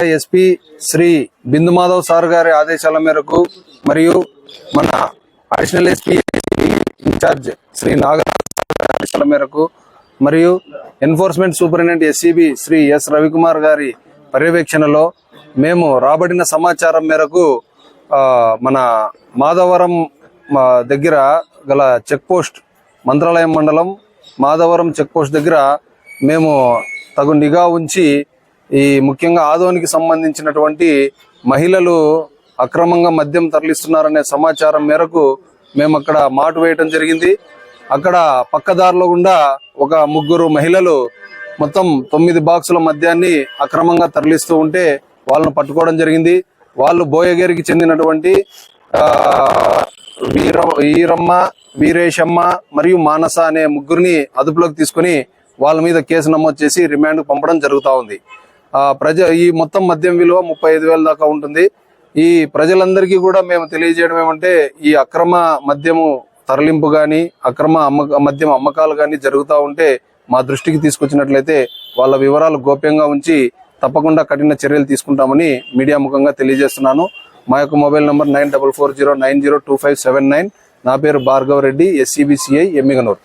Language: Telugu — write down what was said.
ఎస్పీ శ్రీ బిందు మాధవ్ సార్ గారి ఆదేశాల మేరకు మరియు మన additional SP in-charge Shri Nagaraj ఆదేశాల మేరకు మరియు enforcement superintendent SCB Shri S Ravikumar garu పర్యవేక్షణలో మేము రాబడిన సమాచారం మేరకు మన మాధవరం మా దగ్గర గల చెక్ పోస్ట్ మంత్రాలయం మండలం మాధవరం చెక్ పోస్ట్ దగ్గర మేము తగు నిఘా ఉంచి ఈ ముఖ్యంగా ఆదోనికి సంబంధించినటువంటి మహిళలు అక్రమంగా మద్యం తరలిస్తున్నారనే సమాచారం మేరకు మేము అక్కడ మాటు వేయటం జరిగింది. అక్కడ పక్కదారిలో గుండా ఒక ముగ్గురు మహిళలు మొత్తం తొమ్మిది బాక్సుల మద్యాన్ని అక్రమంగా తరలిస్తూ ఉంటే వాళ్ళను పట్టుకోవడం జరిగింది. వాళ్ళు బోయగేరికి చెందినటువంటి వీర వీరమ్మ వీరేశమ్మ మరియు మానస అనే ముగ్గురిని అదుపులోకి తీసుకుని వాళ్ళ మీద కేసు నమోదు చేసి రిమాండ్ పంపడం జరుగుతూ ఉంది. ప్రజ ఈ మొత్తం మద్యం విలువ ముప్పై ఐదు వేల దాకా ఉంటుంది. ఈ ప్రజలందరికీ కూడా మేము తెలియజేయడం ఏమంటే ఈ అక్రమ మద్యము తరలింపు కానీ అక్రమ అమ్మ మద్యం అమ్మకాలు కానీ జరుగుతూ ఉంటే మా దృష్టికి తీసుకొచ్చినట్లయితే వాళ్ళ వివరాలు గోప్యంగా ఉంచి తప్పకుండా కఠిన చర్యలు తీసుకుంటామని మీడియా ముఖంగా తెలియజేస్తున్నాను. మా యొక్క mobile number nine double four zero nine zero two five seven nine. నా పేరు భార్గవ్ రెడ్డి ఎస్సీబీసీఐ ఎమ్మిగనూర్.